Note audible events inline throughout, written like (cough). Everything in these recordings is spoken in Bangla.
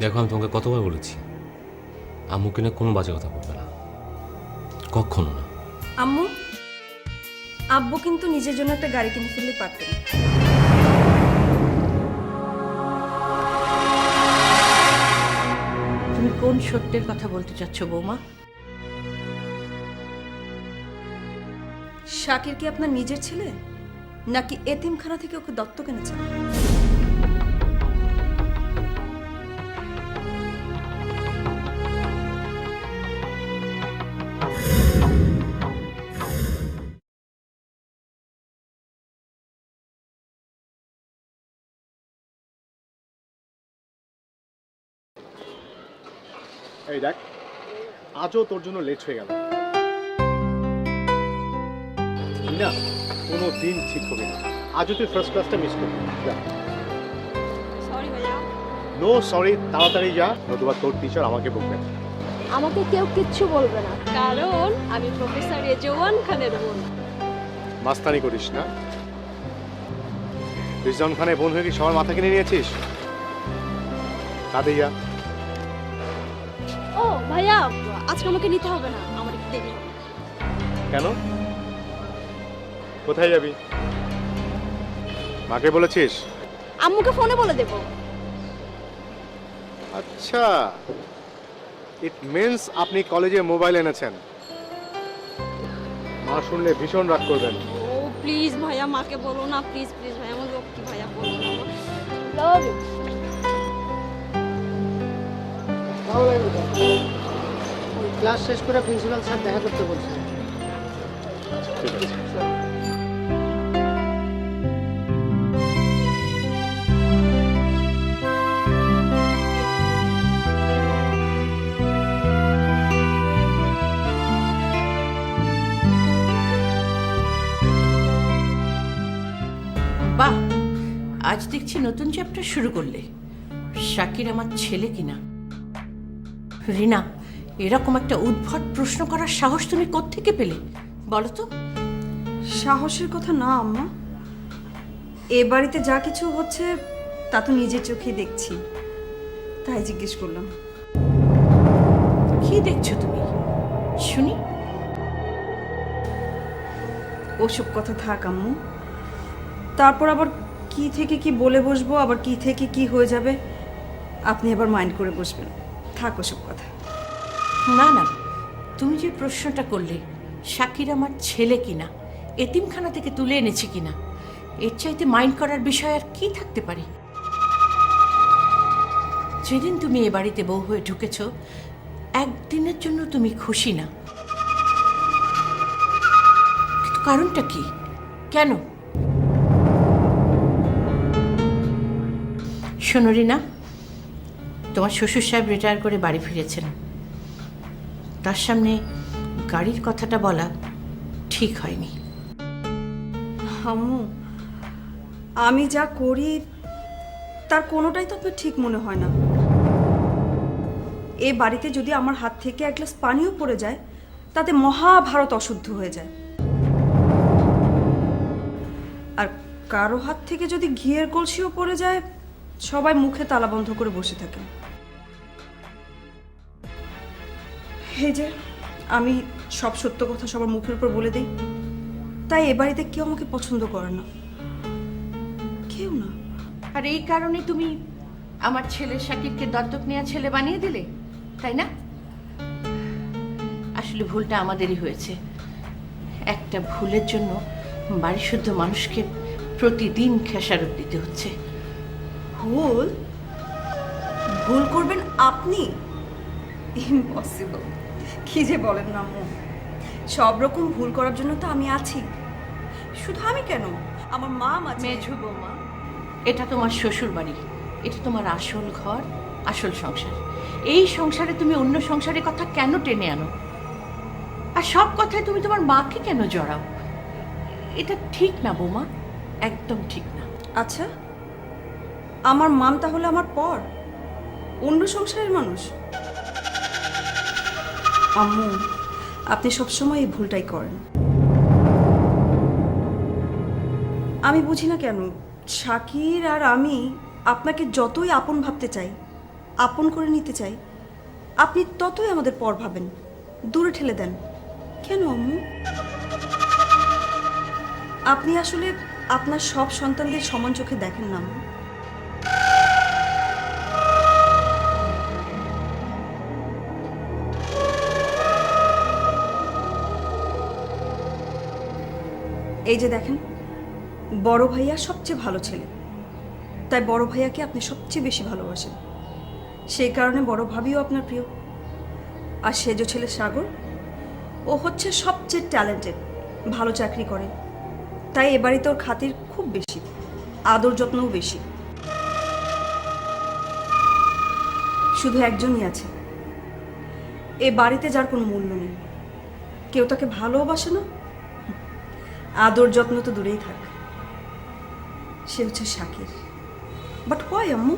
দেখো আমি তোমাকে কতবার বলেছি আম্মুকে নিয়ে কোনো বাজে কথা বলবে না। কখনো না। আম্মু আব্বু কিন্তু নিজের জন্য একটা গাড়ি কিনে ফেললে পারতেন তুমি কোন সত্যের কথা বলতে চাচ্ছ বৌমা? শাকির কি আপনার নিজের ছেলে? নাকি এতিমখানা থেকে ওকে দত্তক এনেছেন? এই দেখ আজও তোর জন্য লেট হয়ে গেল। না কোনো দিন ঠিক হবে না। আজও তুই ফার্স্ট ক্লাসটা মিস করবি। যা। নো সরি তাড়াতাড়ি যা নতুবা তোর টিচার আমাকে বকবে। আমাকে কেউ কিচ্ছু বলবে না। কারণ আমি প্রফেসর রেজওয়ান খানের বোন। মাস্তানি করিস না। রিজওয়ান খানের বোন হয়ে কি সবার মাথা কিনে নিয়েছিস? তাতে যা। ভাইয়া আজকে আমাকে নিতে হবে না। আমার একটু দেরি হবে। কেন? কোথায় যাবি? মাকে বলেছিস? আম্মুকে ফোনে বলে দেবো। আচ্ছা। ইট মিন্স আপনি কলেজে মোবাইল এনেছেন। মা শুনলে ভীষণ রাগ করবেন। ও প্লিজ ভাইয়া মাকে বলো না। প্লিজ প্লিজ ভাইয়া আমার লক্ষ্মী ভাইয়া বলো না। লাভ ইউ ক্লাস শেষ করে প্রিন্সিপাল স্যার দেখা করতে বলছে। ঠিক আছে। বাহ আজ দেখছি নতুন চ্যাপ্টার শুরু করলে। শাকির আমার ছেলে কিনা? রিনা এরকম একটা উদ্ভট প্রশ্ন করার সাহস তুমি কোত্থেকে পেলে? বলো তো। সাহসের কথা না আম্মা। এ বাড়িতে যা কিছু হচ্ছে তা তো নিজের চোখে দেখছি। তাই জিজ্ঞেস করলাম। কি দেখছ তুমি? শুনি। ওসব কথা থাক আম্মু। তারপর আবার কি থেকে কি বলে বসবো আবার কি থেকে কি হয়ে যাবে আপনি আবার মাইন্ড করে বসবেন। থাক ওসব কথা। না না। তুমি যে প্রশ্নটা করলে শাকির আমার ছেলে কিনা, এতিমখানা থেকে তুলে এনেছে কিনা, এর চাইতে মাইন্ড করার বিষয় আর কি থাকতে পারে? যেদিন তুমি এ বাড়িতে বউ হয়ে ঢুকেছ, একদিনের জন্য তুমি খুশি না। কিন্তু কারণটা কি? কেন? শোনো, রিনা। তোমার শ্বশুর সাহেব রিটায়ার করে বাড়ি ফিরেছেন। তার সামনে গাড়ির কথাটা বলা ঠিক হয়নি। আমি যা করি, তার কোনোটাই তো আপনার ঠিক মনে হয় না। এ বাড়িতে যদি আমার হাত থেকে এক গ্লাস পানিও পড়ে যায়, তাতে মহাভারত অশুদ্ধ হয়ে যায়। আর কারও হাত থেকে যদি ঘিয়ের কলসিও পড়ে যায়, সবাই মুখে তালা বন্ধ করে বসে থাকে। এই যে আমি সব সত্য কথা সবার মুখের উপর বলে দিই। তাই এ বাড়িতে কেউ আমাকে পছন্দ করে না। কেউ না। আর এই কারণে তুমি আমার ছেলে শাকিরকে দত্তক নেওয়া ছেলে বানিয়ে দিলে তাই না? আসলে ভুলটা আমাদেরই হয়েছে। একটা ভুলের জন্য বাড়ি শুদ্ধ মানুষকে প্রতিদিন খেসারত দিতে হচ্ছে। ভুল? ভুল করবেন আপনি? ইম্পসিবল কি যে বলেন না আম্মু। সব রকম ভুল করার জন্য তো আমি আছি। শুধু আমি কেন? আমার মা আছে। মেঝু বৌমা এটা তোমার শ্বশুর বাড়ি এটা তোমার আসল ঘর আসল সংসার। এই সংসারে তুমি অন্য সংসারের কথা কেন টেনে আনো? আর সব কথায় তুমি তোমার মাকে কেন জড়াও? এটা ঠিক না বৌমা একদম ঠিক না। আচ্ছা আমার মাম তাহলে আমার পর? অন্য সংসারের মানুষ? আম্মু, আপনি সবসময় এই ভুলটাই করেন। আমি বুঝি না কেন, শাকির আর আমি আপনাকে যতই আপন ভাবতে চাই, আপন করে নিতে চাই, আপনি ততই আমাদের পর ভাবেন, দূরে ঠেলে দেন। কেন আম্মু? আপনি আসলে আপনার সব সন্তানদের সমান চোখে দেখেন না আম্মু। এই যে দেখেন, বড় ভাইয়া সবচেয়ে ভালো ছেলে। তাই বড় ভাইয়াকে আপনি সবচেয়ে বেশি ভালোবাসেন। সেই কারণে বড় ভাবিও আপনার প্রিয়। আর সেজ ছেলে সাগর, ও হচ্ছে সবচেয়ে ট্যালেন্টেড ভালো চাকরি করে। তাই এ বাড়িতে ওর খাতির খুব বেশি, আদর যত্নও বেশি। শুধু একজনই আছে। এ বাড়িতে যার কোনো মূল্য নেই। কেউ তাকে ভালোবাসে না আদর যত্ন তো দূরেই থাক। সে হচ্ছে শাকির। বাট হোয়াই আম্মু?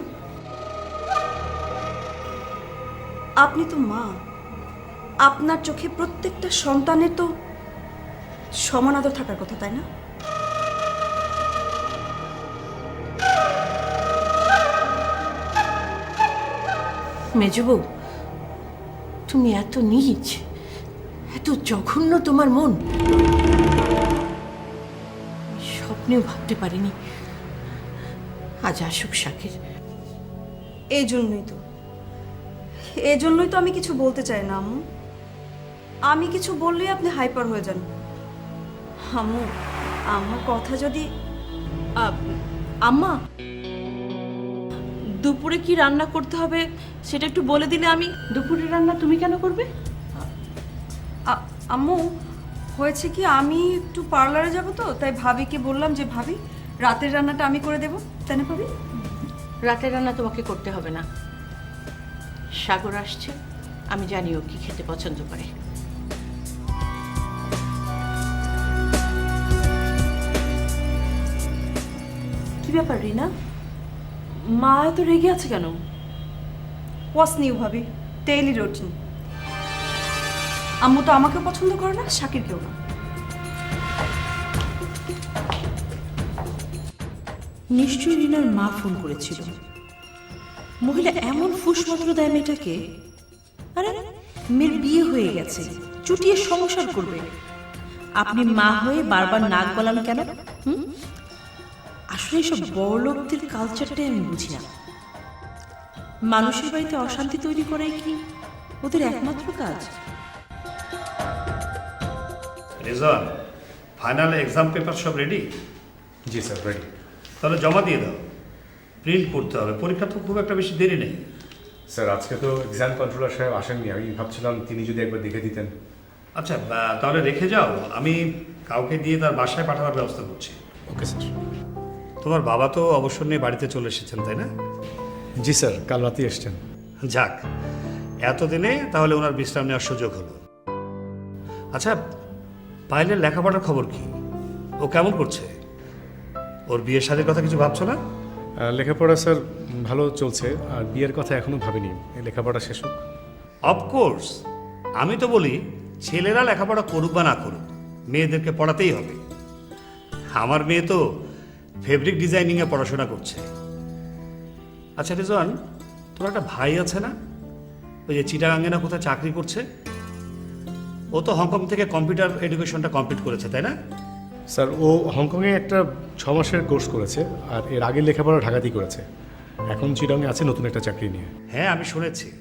আপনি তো মা। আপনার চোখে প্রত্যেকটা সন্তানের তো সমান আদর থাকার কথা, তাই না? মেজবউ তুমি এত নীচ এত জঘন্য তোমার মন। স্বপ্নেও ভাবতে পারিনি আজ আসুক শাকির। এই জন্যই তো। এই জন্যই তো আমি কিছু বলতে চাই না, আম্মু। আমি কিছু বললেই আপনি হাইপার হয়ে যান। আম্মু আমার কথা যদি আম্মা, দুপুরে কি রান্না করতে হবে সেটা একটু বলে দিলে আমি, দুপুরে রান্না তুমি কেন করবে? আম্মু হয়েছে কি আমি একটু পার্লারে যাব তো তাই ভাবিকে বললাম যে ভাবি রাতের রান্নাটা আমি করে দেবো। তাই না ভাবি? রাতের রান্না তোমাকে করতে হবে না। সাগর আসছে আমি জানি ও কি খেতে পছন্দ করে। কি ব্যাপার রিনা? মা এত রেগে আছে কেন? ওয়াস নিউ ভাবি? ডেইলি রুটিন আম্মু তো আমাকে পছন্দ করে না, শাকিরকেও না। নিশ্চয়ই রিনার মা ফোন করেছিল। মহিলা এমন ফুসমন্ত্র দেয় মেয়েটাকে, আরে, মেয়ের বিয়ে হয়ে গেছে, চুটিয়ে সংসার করবে। আপনি মা হয়ে বারবার নাক গলান কেন? হুম? আসলে এসব বড় লোকদের কালচারটাই আমি বুঝি না। মানুষের বাড়িতে অশান্তি তৈরি করাই কি ওদের একমাত্র কাজ? রেজাল্ট ফাইনাল এক্সাম পেপার সব রেডি জি স্যার রেডি তাহলে জমা দিয়ে দাও। প্রিন্ট করতে হবে। পরীক্ষা তো খুব একটা বেশি দেরি নেই। স্যার আজকে তো এক্সাম কন্ট্রোলার সাহেব আসেননি। আমি ভাবছিলাম তিনি যদি একবার দেখে দিতেন। আচ্ছা তাহলে রেখে যাও। আমি কাউকে দিয়ে তার বাসায় পাঠানোর ব্যবস্থা করছি। Okay sir. তোমার বাবা তো অবসর নিয়ে বাড়িতে চলে এসেছেন তাই না? জি স্যার কাল রাতেই এসছেন। যাক এতদিনে তাহলে ওনার বিশ্রাম নেওয়ার সুযোগ হলো। আচ্ছা পাইলের লেখাপড়ার খবর কি? ও কেমন করছে? ওর বিয়ের শাদীর কথা কিছু ভাবছ না? লেখাপড়া স্যার ভালো চলছে আর বিয়ের কথা এখনও ভাবিনি। লেখাপড়া শেষ হোক। অফকোর্স আমি তো বলি ছেলেরা লেখাপড়া করুক বা না করুক মেয়েদেরকে পড়াতেই হবে। আমার মেয়ে তো ফেব্রিক ডিজাইনিংয়ে পড়াশোনা করছে। আচ্ছা রিজওয়ান তোর একটা ভাই আছে না? ওই যে চিটাগাঙ্গে না কোথায় চাকরি করছে? ও তো হংকং থেকে কম্পিউটার এডুকেশনটা কমপ্লিট করেছে তাই না? স্যার ও হংকংয়ে একটা ছ মাসের কোর্স করেছে আর এর আগের লেখাপড়া ঢাকাতেই করেছে। এখন চিরঙে আছে নতুন একটা চাকরি নিয়ে। হ্যাঁ আমি শুনেছি।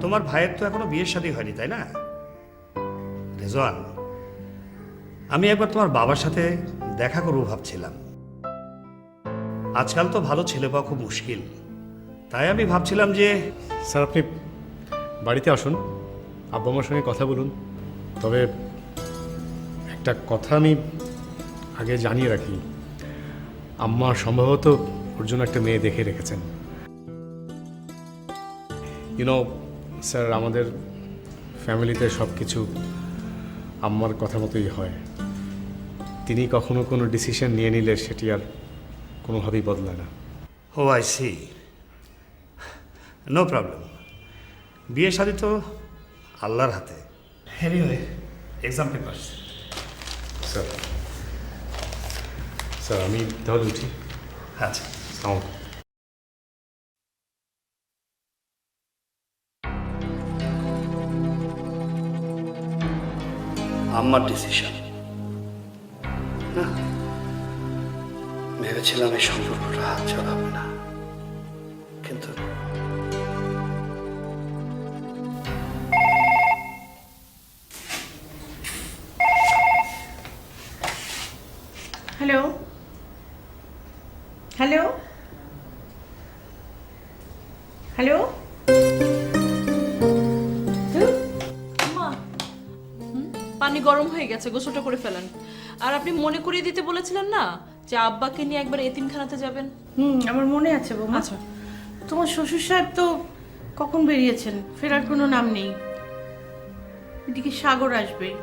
তোমার ভাইয়ের তো এখনও বিয়ের শাদী হয়নি তাই না? রেজওয়ান আমি একবার তোমার বাবার সাথে দেখা করব ভাবছিলাম। আজকাল তো ভালো ছেলে পাওয়া খুব মুশকিল। তাই আমি ভাবছিলাম যে স্যার আপনি বাড়িতে আসুন। আব্বা আমার সঙ্গে কথা বলুন। তবে একটা কথা আমি আগে জানিয়ে রাখি। আম্মা সম্ভবত ওর জন্য একটা মেয়ে দেখে রেখেছেন। ইউনো স্যার, আমাদের ফ্যামিলিতে সব কিছু আম্মার কথা মতোই হয়। তিনি কখনো কোনো ডিসিশন নিয়ে নিলে সেটি আর কোনোভাবেই বদলায় না। ও আই সি নো প্রবলেম বিয়ে শাদী তো আল্লাহর হাতে। Anyway, exam papers. Sir sir আমি তাহলে উঠি। আচ্ছা। আমার ডিসিশন না ভেবেছিলাম এই সম্পর্কটা হাত ছাড়াবো না। হ্যালো হ্যালো পানি গরম হয়ে গেছে গোসলটা করে ফেলেন। আর আপনি মনে করিয়ে দিতে বলেছিলেন না যে আব্বাকে নিয়ে একবার এতিমখানাতে যাবেন? হুম আমার মনে আছে বৌমা। আচ্ছা। তোমার শ্বশুর সাহেব তো কখন বেরিয়েছেন? ফেরার কোনো নাম নেই। এদিকে সাগর আসবে।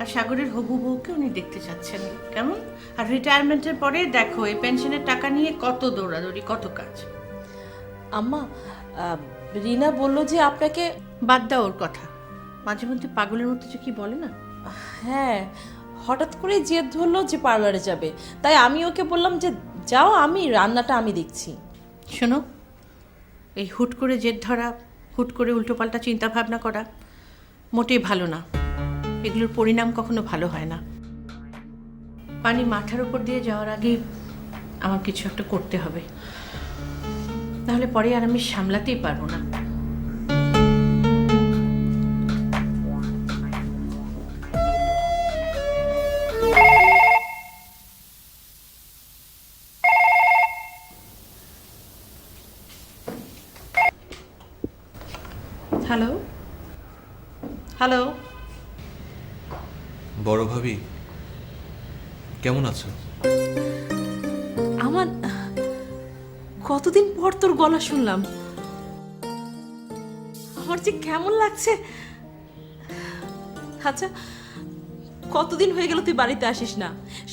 আর সাগরের হবু বউকে উনি দেখতে চাচ্ছেন। কেমন? আর রিটায়ারমেন্টের পরে দেখো এই পেনশনের টাকা নিয়ে কত দৌড়াদৌড়ি কত কাজ। আম্মা রিনা বলল যে আপনাকে বাদ দাও ওর কথা। মাঝে মধ্যে পাগলের মতো যে কি বলে না? হ্যাঁ হঠাৎ করে জেদ ধরলো যে পার্লারে যাবে। তাই আমি ওকে বললাম যে যাও আমি রান্নাটা আমি দেখছি। শোনো এই হুট করে জেদ ধরা হুট করে উল্টোপাল্টা চিন্তা ভাবনা করা মোটেই ভালো না। এগুলোর পরিণাম কখনো ভালো হয় না। পানি মাথার উপর দিয়ে যাওয়ার আগে আমার কিছু একটা করতে হবে। নাহলে পরে আর আমি সামলাতেই পারব না। হ্যালো হ্যালো বড় ভাবি কেমন আছো? আমার কতদিন পর তোর গলা শুনলাম। আমার যে কেমন লাগছে। আচ্ছা কতদিন হয়ে গেল তুই বাড়িতে আসিস না?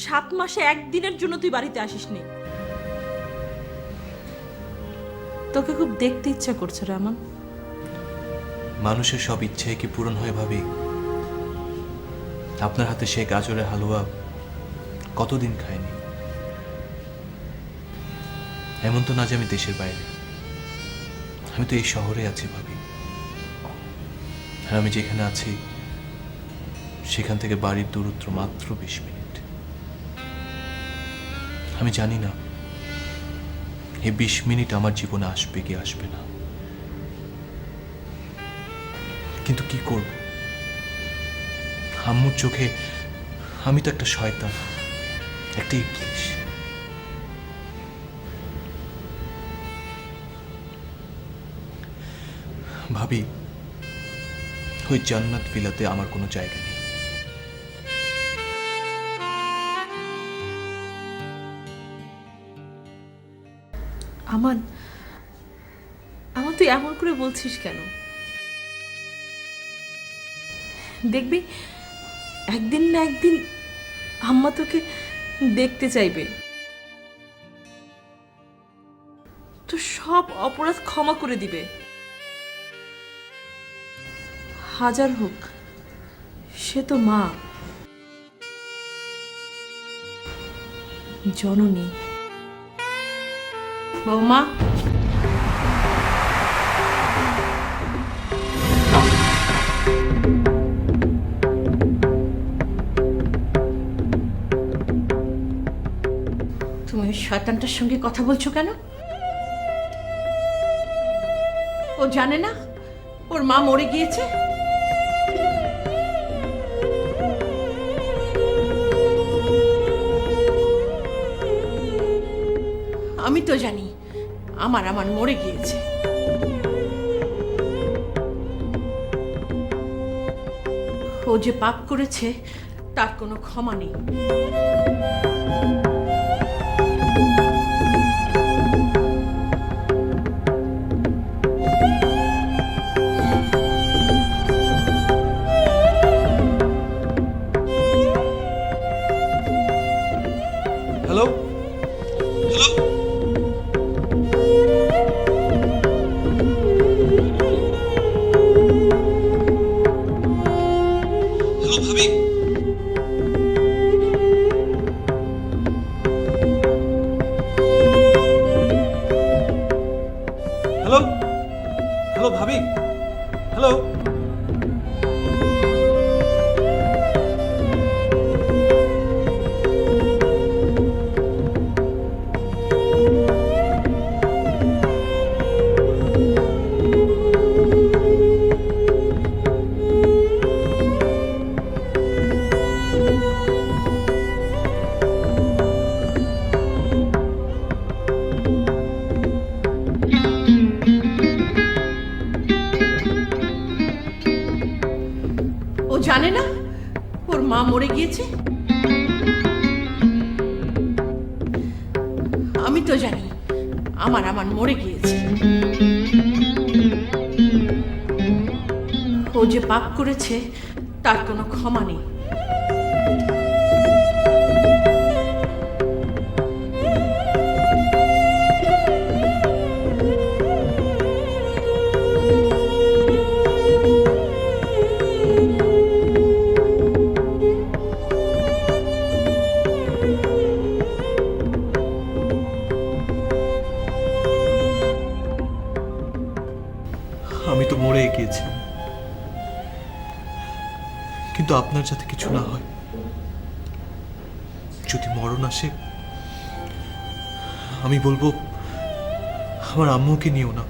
সাত মাসে একদিনের জন্য তুই বাড়িতে আসিস নি তোকে খুব দেখতে ইচ্ছা করছে রে আমার। মানুষের সব ইচ্ছে কি পূরণ হয় ভাবি? আপনার হাতে সে গাজরের হালুয়া কতদিন খায়নি এমন তো না যে আমি দেশের বাইরে। আমি তো এই শহরে আছি ভাবি। আর আমি যেখানে আছি, সেখান থেকে বাড়ির দূরত্ব মাত্র বিশ মিনিট। আমি জানি না, এই বিশ মিনিট আমার জীবনে আসবে কি আসবে না। কিন্তু কি করব? আম্মুর চোখে আমি তো একটা শয়তান, একটা ইবলিশ। ভাবি, ওই জান্নাত ভিলাতে আমার কোনো জায়গা নেই। আমান আমার তুই এমন করে বলছিস কেন? দেখবি একদিন না একদিন আম্মা তোকে দেখতে চাইবে। তো সব অপরাধ ক্ষমা করে দিবে। হাজার হোক, সে তো মা। জননী। বৌমা। শয়তানটার সঙ্গে কথা বলছো কেন? ও জানে না ওর মা মরে গিয়েছে? আমি তো জানি আমার আমার মরে গিয়েছে। ও যে পাপ করেছে, তার কোনো ক্ষমা নেই। আমি তো জানি আমার আমার মরে গিয়েছে। ও যে পাপ করেছে, তার কোনো ক্ষমা নেই। কিন্তু আপনার যাতে কিছু না হয়, যদি মরণ আসে, আমি বলব, আমার আম্মুকে নিও না,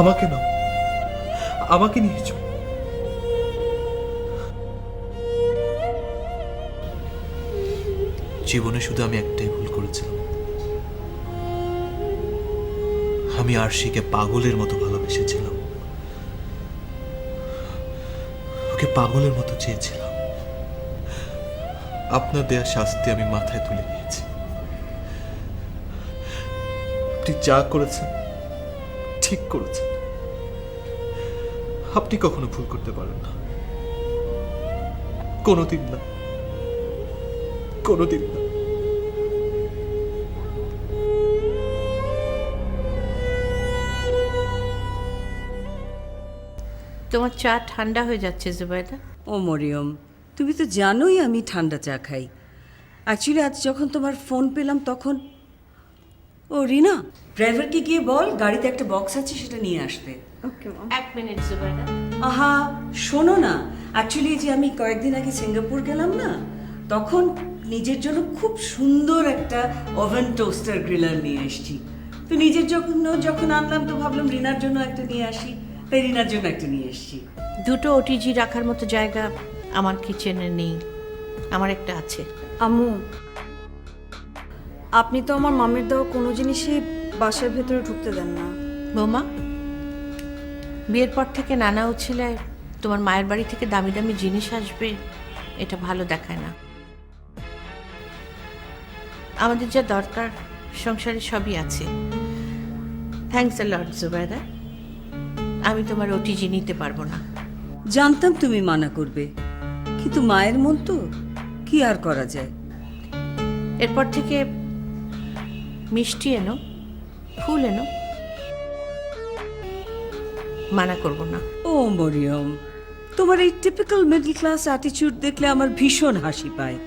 আমাকে নাও, আমাকে নিয়ে চলো জীবনে শুধু আমি একটাই ভুল করেছিলাম। আমি আরশিকে পাগলের মতো ভালোবেসেছিলাম। পাগলের মতো চেয়েছিলাম। আপনার দেয়া শাস্তি আমি মাথায় তুলে নিয়েছি। আপনি যা করেছেন, ঠিক করেছেন। আপনি কখনো ভুল করতে পারেন না। কোনোদিন না। কোনোদিন না। তোমার চা ঠান্ডা হয়ে যাচ্ছে জুবাইদা? ও মরিয়ম তুমি তো জানোই আমি ঠান্ডা চা খাই। অ্যাকচুয়ালি আজ যখন তোমার ফোন পেলাম তখন ও রিনা ড্রাইভারকে গিয়ে বল গাড়িতে একটা বক্স আছে সেটা নিয়ে আসতে। ওকে এক মিনিট জুবাইদা। আহা শোনো না। অ্যাকচুয়ালি যে আমি কয়েকদিন আগে সিঙ্গাপুর গেলাম না তখন নিজের জন্য খুব সুন্দর একটা ওভেন টোস্টার গ্রিলার নিয়ে এসেছি। তো নিজের জন্য যখন আনলাম তো ভাবলাম রিনার জন্য একটা নিয়ে আসি। জন্য একটা নিয়ে এসেছি। দুটো ওটিজি রাখার মতো জায়গা আমার কিচেনে নেই। আমার একটা আছে। আম্মু আপনি তো আমার মামের দেওয়া কোনো জিনিসই বাসার ভেতরে ঢুকতে দেন না। বৌমা বিয়ের পর থেকে নানা উচ্ছিলায় তোমার মায়ের বাড়ি থেকে দামি দামি জিনিস আসবে এটা ভালো দেখায় না। আমাদের যা দরকার সংসারে সবই আছে। থ্যাংকস এ লর্ড জুবাইদা আমি তোমার ওটিজি নিতে পারব না। জানতাম তুমি মানা করবে। কিন্তু মায়ের মন তো কি আর করা যায়? এরপর থেকে মিষ্টি এনো ফুল এনো মানা করব না। ও মরিয়ম তোমার এই টিপিক্যাল মিডল ক্লাস অ্যাটিটিউড দেখলে আমার ভীষণ হাসি পায়।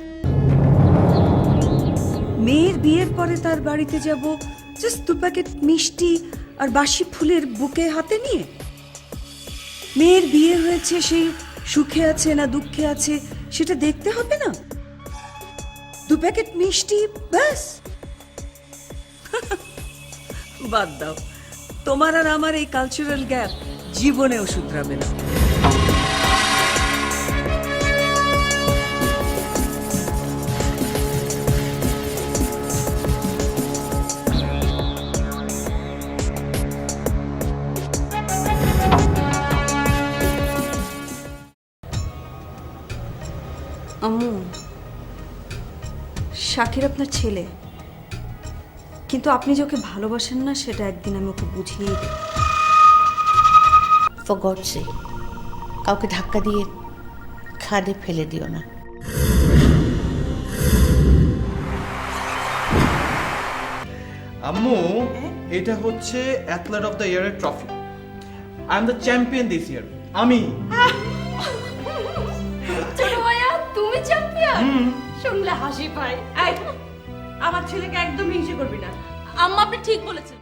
মেয়ের বিয়ের পরে তার বাড়িতে যাব জাস্ট দু প্যাকেট মিষ্টি আর বাসি ফুলের বুকে হাতে নিয়ে মেয়ের বিয়ে হয়েছে, সে সুখে আছে না দুঃখে আছে, সেটা দেখতে হবে না? দু প্যাকেট মিষ্টি, ব্যাস। বাদ দাও। তোমার আর আমার এই কালচারাল গ্যাপ জীবনেও শুধরাবে না। আম্মু শাকির আপনার ছেলে। কিন্তু আপনি যে ওকে ভালোবাসেন না সেটা একদিন আমি ওকে বুঝিয়ে দেব। ফর গড কাউকে ধাক্কা দিয়ে খাদে ফেলে দিও না। আম্মু এটা হচ্ছে অ্যাথলেট অফ দ্য ইয়ারের trophy I am the champion this year আমি। (laughs) শুনলে হাসি পায়। আমার ছেলেকে একদম হিংসে করবি না। আম্মা আপনি ঠিক বলেছেন।